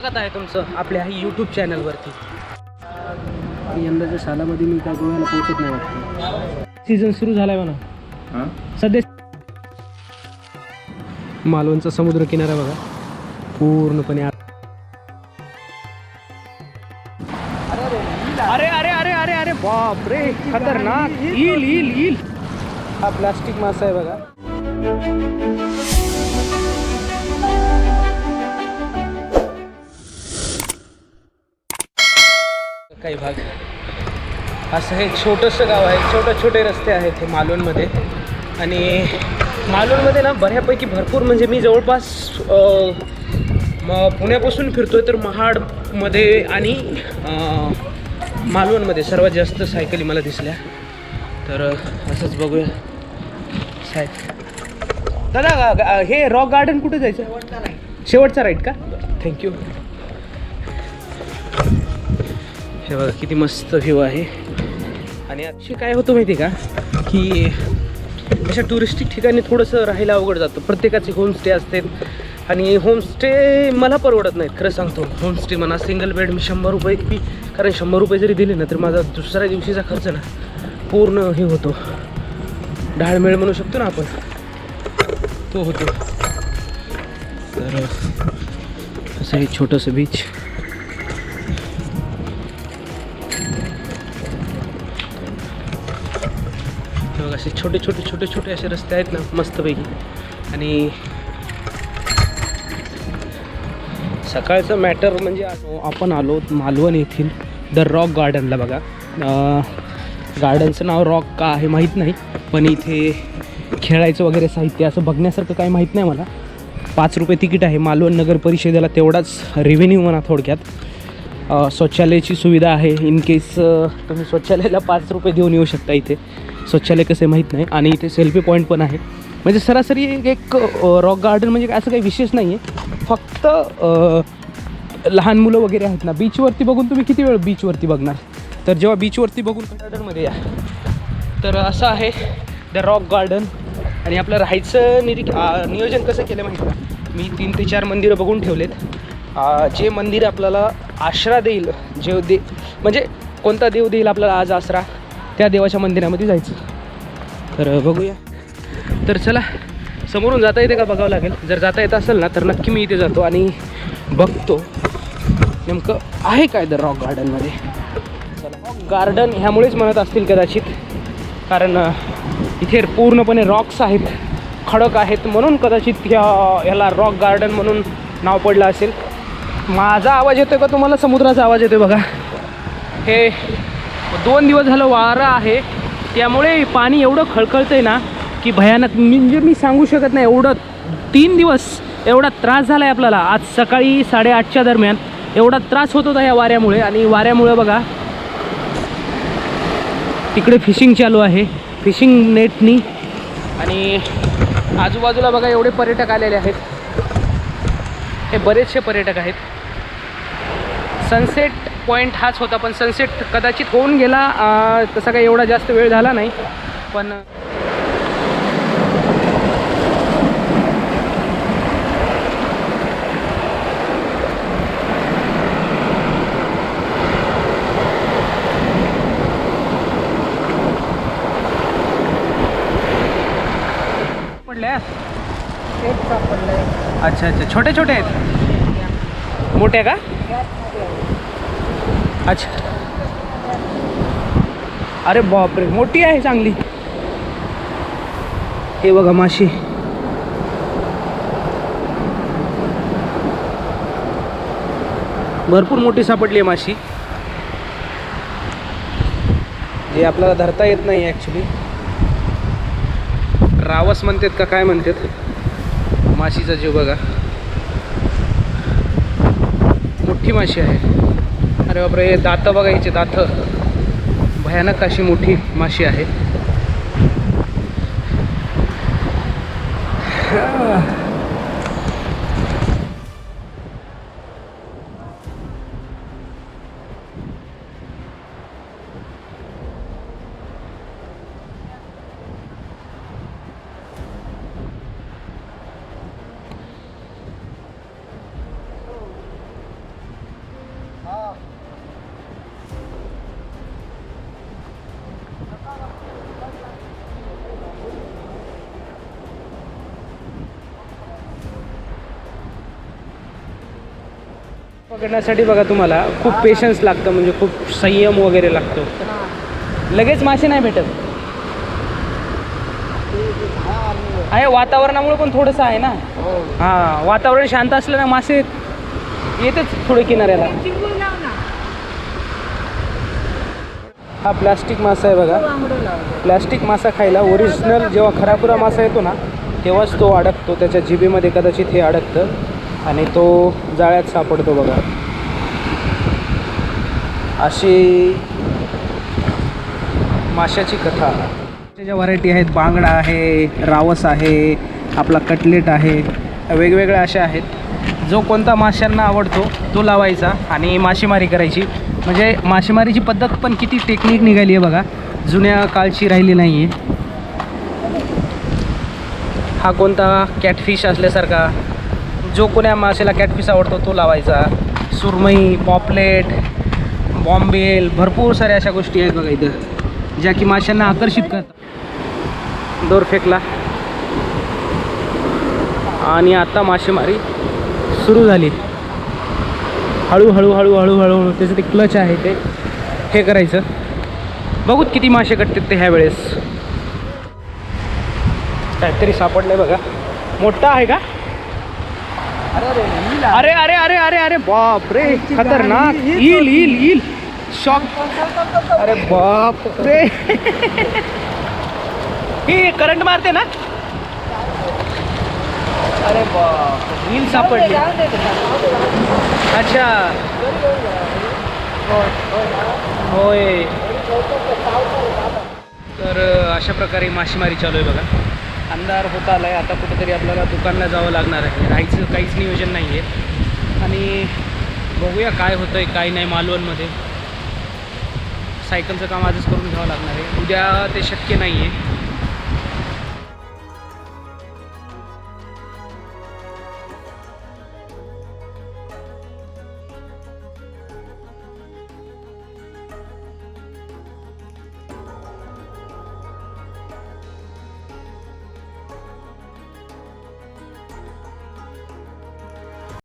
स्वागत आहे तुमचं आपल्या यूट्यूब चॅनलवरती यंदाच्या सालामध्ये मी काय गोव्याला पोहोचत नाही वाटतं. सीझन सुरू झालाय म्हणा. सध्या मालवणचा समुद्र किनारा बघा. पूर्णपणे अरे अरे अरे अरे अरे बाप रे खतरनाक. येईल येईल येईल. हा प्लास्टिक मासा आहे बघा. काही भाग. असं हे छोटंसं गाव आहे. छोटे छोटे रस्ते आहेत हे मालवणमध्ये. आणि मालवणमध्ये ना बऱ्यापैकी भरपूर म्हणजे मी जवळपास अं, म पुण्यापासून आहे तर महाडमध्ये आणि मालवणमध्ये सर्वात जास्त सायकली मला दिसल्या. तर असंच बघूया. सायकल दादा हे रॉक गार्डन कुठे जायचं? शेवटचा राईट का? थँक्यू. हे बघा किती मस्त व्ह्यू आहे. आणि अक्षय काय होतं माहिती आहे का? की अशा टुरिस्टिक ठिकाणी थोडंसं राहायला अवघड जातं. प्रत्येकाचे होमस्टे असते आणि होमस्टे मला परवडत नाहीत खरं सांगतो. होमस्टे म्हणा सिंगल बेड मी शंभर रुपये की कारण शंभर रुपये जरी दिले ना तर माझा दुसऱ्या दिवशीचा खर्च ना पूर्ण हे होतो. ढाळमेळ म्हणू शकतो ना आपण. तो होतो. तर असं हे छोटंसं बीच असे छोटे छोटे छोटे छोटे असे रस्ते आहेत ना मस्तपैकी. आणि सकाळचं मॅटर म्हणजे आपण आलो मालवण येथील द रॉक गार्डनला बघा. गार्डनचं नाव रॉक का आहे माहीत नाही पण इथे खेळायचं वगैरे साहित्य असं बघण्यासारखं काही माहीत नाही मला. पाच रुपये तिकीट आहे मालवण नगर परिषदेला तेवढाच रेव्हेन्यू म्हणा थोडक्यात. शौचालयाची सुविधा आहे इन केस तुम्ही शौचालयाला पाच रुपये देऊन येऊ शकता इथे. स्वच्छालय कसं आहे माहीत नाही आणि इथे सेल्फी पॉईंट पण आहे. म्हणजे सरासरी एक- एक रॉक गार्डन म्हणजे असं काही विशेष नाही आहे फक्त लहान मुलं वगैरे आहेत ना बीचवरती बघून तुम्ही किती वेळ बीचवरती बघणार? तर जेव्हा बीचवरती बघून गार्डनमध्ये या. तर असं आहे द रॉक गार्डन आणि आपलं राहायचं निरी नियोजन कसं केलं माहिती का? मी तीन ते चार मंदिरं बघून ठेवलेत. जे मंदिर आपल्याला आश्रा देईल जे दे म्हणजे कोणता देव देईल आपल्याला आज आसरा त्या देवाच्या मंदिरामध्ये जायचं. तर बघूया. तर चला समोरून जाता येते का बघावं लागेल. जर जाता येत असेल ना तर नक्की मी इथे जातो आणि बघतो नेमकं आहे काय तर रॉक गार्डनमध्ये रॉक गार्डन ह्यामुळेच म्हणत असतील कदाचित कारण इथे पूर्णपणे रॉक्स आहेत खडक आहेत म्हणून कदाचित ह्या ह्याला रॉक गार्डन म्हणून नाव पडलं असेल. माझा आवाज येतोय का तुम्हाला? समुद्राचा आवाज येतोय बघा. हे दोन दिवस झालं वारं आहे. त्यामुळे पाणी एवढं खळखळतं आहे ना की भयानक. म्हणजे मी सांगू शकत नाही एवढं तीन दिवस एवढा त्रास झाला आहे आपल्याला. आज सकाळी साडेआठच्या दरम्यान एवढा त्रास होत होता या वाऱ्यामुळे. आणि वाऱ्यामुळे बघा तिकडे फिशिंग चालू आहे. फिशिंग नेटनी आणि आजूबाजूला बघा एवढे पर्यटक आलेले आहेत. हे बरेचसे पर्यटक आहेत. सनसेट पॉईंट हाच होता पण सनसेट कदाचित होऊन गेला. तसा काही एवढा जास्त वेळ झाला नाही. पण अच्छा अच्छा. छोटे छोटे आहेत? मोठे का? अच्छा. अरे बापरे मोठी आहे चांगली. हे बघा माशी. भरपूर मोठी सापडली आहे माशी. जे आपल्याला धरता येत नाही ॲक्च्युली रावस म्हणतात का काय म्हणतात? माशीचा जीव बघा. मोठी माशी आहे. अरे बापरे दातं बघायचे दातं. भयानक अशी मोठी माशी आहे. पकडण्यासाठी बघा तुम्हाला खूप पेशन्स लागतं म्हणजे खूप संयम वगैरे लागतो. लगेच मासे नाही भेटत. आहे वातावरणामुळे पण थोडंसं आहे ना? हां वातावरण शांत असलं ना मासे येतच थोडे किनाऱ्याला. हा प्लास्टिक मासा आहे बघा. प्लास्टिक मासा खायला ओरिजिनल जेव्हा खरापुरा मासा येतो ना तेव्हाच तो अडकतो. त्याच्या जिबीमध्ये कदाचित हे अडकतं. आणि तो जाळ्यात सापडतो बघा. अशी माशाची कथा. ज्या व्हरायटी आहेत बांगडा आहे रावस आहे आपला कटलेट आहे वेगवेगळ्या अशा आहेत. जो कोणता माशांना आवडतो तो लावायचा आणि मासेमारी करायची. म्हणजे मासेमारीची पद्धत पण किती टेक्निक निघाली आहे बघा. जुन्या काळची राहिली नाही आहे हा कोणता कॅटफिश असल्यासारखा जो कोण्या मासेला कॅटफिश आवडतो तो लावायचा. सुरमई पॉपलेट बॉम्बेल भरपूर साऱ्या अशा गोष्टी आहेत बघा इथं ज्या की माशांना आकर्षित करतात. दोर फेकला. आणि आता मासेमारी सुरू झाली. हळूहळू हळूहळू हळूहळू त्याचं ते क्लच आहे ते. हे करायचं. बघूत किती मासे कटतात ते ह्या वेळेस काहीतरी सापडलं बघा. मोठा आहे का? अरे अरे अरे अरे अरे बाप रे खतरनाक. येईल येईल येईल. शॉक. अरे बाप रे ही करंट मारते ना. अरे बाप रील सापडली. अच्छा. होय. तर अशा प्रकारे मासेमारी चालू आहे बघा. अंधार होत आला आहे. आता कुठेतरी आपल्याला दुकानला जावं लागणार आहे. राहायचं काहीच नियोजन नाही आहे आणि बघूया काय होतं आहे काय नाही मालवणमध्ये. सायकलचं काम आजच करून घ्यावं लागणार आहे. उद्या ते शक्य नाही आहे